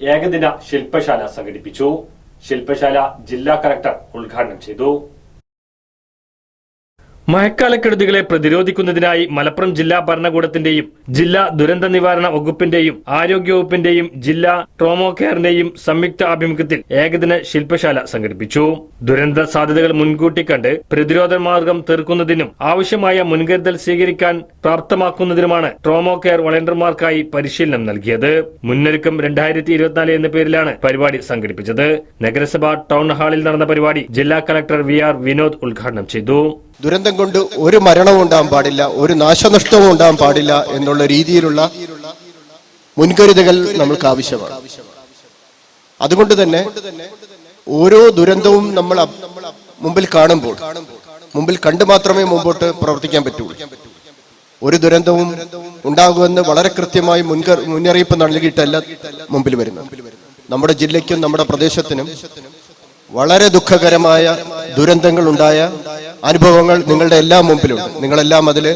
ഏകദിന ശില്പശാല സംഘടിപ്പിച്ചു. ശില്പശാല ജില്ലാ കലക്ടർ ഉദ്ഘാടനം ചെയ്തു. മഴക്കാലക്കെടുതികളെ പ്രതിരോധിക്കുന്നതിനായി മലപ്പുറം ജില്ലാ ഭരണകൂടത്തിന്റെയും ജില്ലാ ദുരന്ത നിവാരണ വകുപ്പിന്റെയും ആരോഗ്യവകുപ്പിന്റെയും ജില്ലാ ട്രോമോ കെയറിന്റെയും സംയുക്ത ആഭിമുഖ്യത്തിൽ ഏകദിന ശില്പശാല സംഘടിപ്പിച്ചു. ദുരന്ത സാധ്യതകൾ മുൻകൂട്ടി കണ്ട് പ്രതിരോധ മാർഗം തീർക്കുന്നതിനും ആവശ്യമായ മുൻകരുതൽ സ്വീകരിക്കാൻ പ്രാപ്തമാക്കുന്നതിനുമാണ് ട്രോമോ കെയർ വളണ്ടിയർമാർക്കായി പരിശീലനം നൽകിയത്. മുന്നൊരുക്കം രണ്ടായിരത്തി ഇരുപത്തിനാല് എന്ന പേരിലാണ് പരിപാടി സംഘടിപ്പിച്ചത്. നഗരസഭ ടൗൺ ഹാളിൽ നടന്ന പരിപാടി ജില്ലാ കലക്ടർ വി ആർ വിനോദ് ഉദ്ഘാടനം ചെയ്തു. ദുരന്തം കൊണ്ട് ഒരു മരണവും ഉണ്ടാകാൻ പാടില്ല ഒരു നാശനഷ്ടവും ഉണ്ടാകാൻ പാടില്ല എന്നുള്ള രീതിയിലുള്ള മുൻകരുതലുകൾ നമ്മൾക്ക് ആവശ്യമാണ്. അതുകൊണ്ട് തന്നെ ഓരോ ദുരന്തവും നമ്മൾ മുമ്പിൽ കാണുമ്പോൾ മുമ്പിൽ കണ്ടു മാത്രമേ മുമ്പോട്ട് പ്രവർത്തിക്കാൻ പറ്റുള്ളൂ. ഒരു ദുരന്തവും ഉണ്ടാകുമെന്ന് വളരെ കൃത്യമായി മുൻകർ മുന്നറിയിപ്പ് നൽകിയിട്ടല്ല മുമ്പിൽ വരുന്നത്. നമ്മുടെ ജില്ലയ്ക്കും നമ്മുടെ പ്രദേശത്തിനും വളരെ ദുഃഖകരമായ ദുരന്തങ്ങൾ ഉണ്ടായ അനുഭവങ്ങൾ നിങ്ങളുടെ എല്ലാം മുമ്പിലുണ്ട്. നിങ്ങളെല്ലാം അതിൽ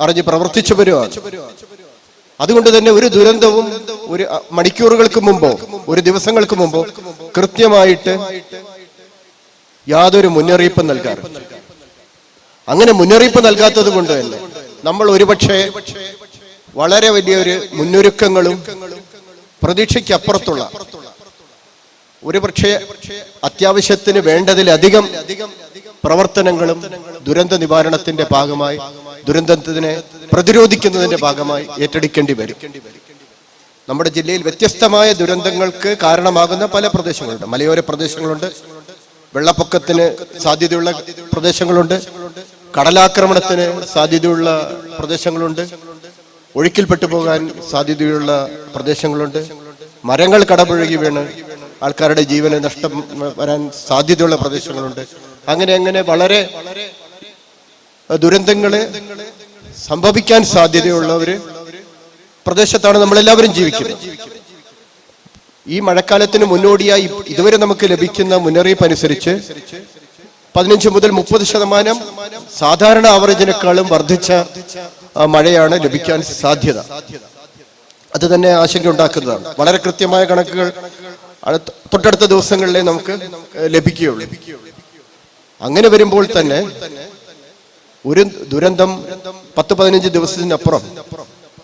അറിഞ്ഞ് പ്രവർത്തിച്ചവരുമാണ്. അതുകൊണ്ട് തന്നെ ഒരു ദുരന്തവും ഒരു മണിക്കൂറുകൾക്ക് മുമ്പോ ഒരു ദിവസങ്ങൾക്ക് മുമ്പോ കൃത്യമായിട്ട് യാതൊരു മുന്നറിയിപ്പും നൽകാറില്ല. അങ്ങനെ മുന്നറിയിപ്പ് നൽകാത്തത് കൊണ്ട് തന്നെ നമ്മൾ ഒരുപക്ഷെ വളരെ വലിയൊരു മുന്നൊരുക്കങ്ങളും പ്രതീക്ഷയ്ക്കപ്പുറത്തുള്ള ഒരു പക്ഷേ അത്യാവശ്യത്തിന് വേണ്ടതിലധികം പ്രവർത്തനങ്ങളും ദുരന്ത നിവാരണത്തിന്റെ ഭാഗമായി ദുരന്തത്തിനെ പ്രതിരോധിക്കുന്നതിന്റെ ഭാഗമായി ഏറ്റെടുക്കേണ്ടി വരും. നമ്മുടെ ജില്ലയിൽ വ്യത്യസ്തമായ ദുരന്തങ്ങൾക്ക് കാരണമാകുന്ന പല പ്രദേശങ്ങളുണ്ട്. മലയോര പ്രദേശങ്ങളുണ്ട് വെള്ളപ്പൊക്കത്തിന് സാധ്യതയുള്ള പ്രദേശങ്ങളുണ്ട് കടലാക്രമണത്തിന് സാധ്യതയുള്ള പ്രദേശങ്ങളുണ്ട് ഒഴുക്കിൽപ്പെട്ടു പോകാൻ സാധ്യതയുള്ള പ്രദേശങ്ങളുണ്ട്. മരങ്ങൾ കടപുഴകി വീണ് ആൾക്കാരുടെ ജീവന് നഷ്ടം വരാൻ സാധ്യതയുള്ള പ്രദേശങ്ങളുണ്ട്. അങ്ങനെ അങ്ങനെ വളരെ ദുരന്തങ്ങൾ സംഭവിക്കാൻ സാധ്യതയുള്ള ഒരു പ്രദേശത്താണ് നമ്മളെല്ലാവരും ജീവിക്കുന്നത്. ഈ മഴക്കാലത്തിന് മുന്നോടിയായി ഇതുവരെ നമുക്ക് ലഭിക്കുന്ന മുന്നറിയിപ്പ് അനുസരിച്ച് പതിനഞ്ച് മുതൽ മുപ്പത് ശതമാനം സാധാരണ ആവറേജിനേക്കാളും വർദ്ധിച്ച മഴയാണ് ലഭിക്കാൻ സാധ്യത. അത് തന്നെ ആശങ്ക ഉണ്ടാക്കുന്നതാണ് വളരെ കൃത്യമായ കണക്കുകൾ അടുത്ത തൊട്ടടുത്ത ദിവസങ്ങളിലെ നമുക്ക് ലഭിക്കുകയുള്ളൂ. അങ്ങനെ വരുമ്പോൾ തന്നെ ഒരു ദുരന്തം പത്ത് പതിനഞ്ച് ദിവസത്തിനപ്പുറം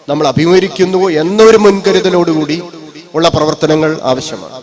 നമ്മൾ അഭിമുഖീകരിക്കുന്നു എന്നൊരു മുൻകരുതലോടുകൂടി ഉള്ള പ്രവർത്തനങ്ങൾ ആവശ്യമാണ്.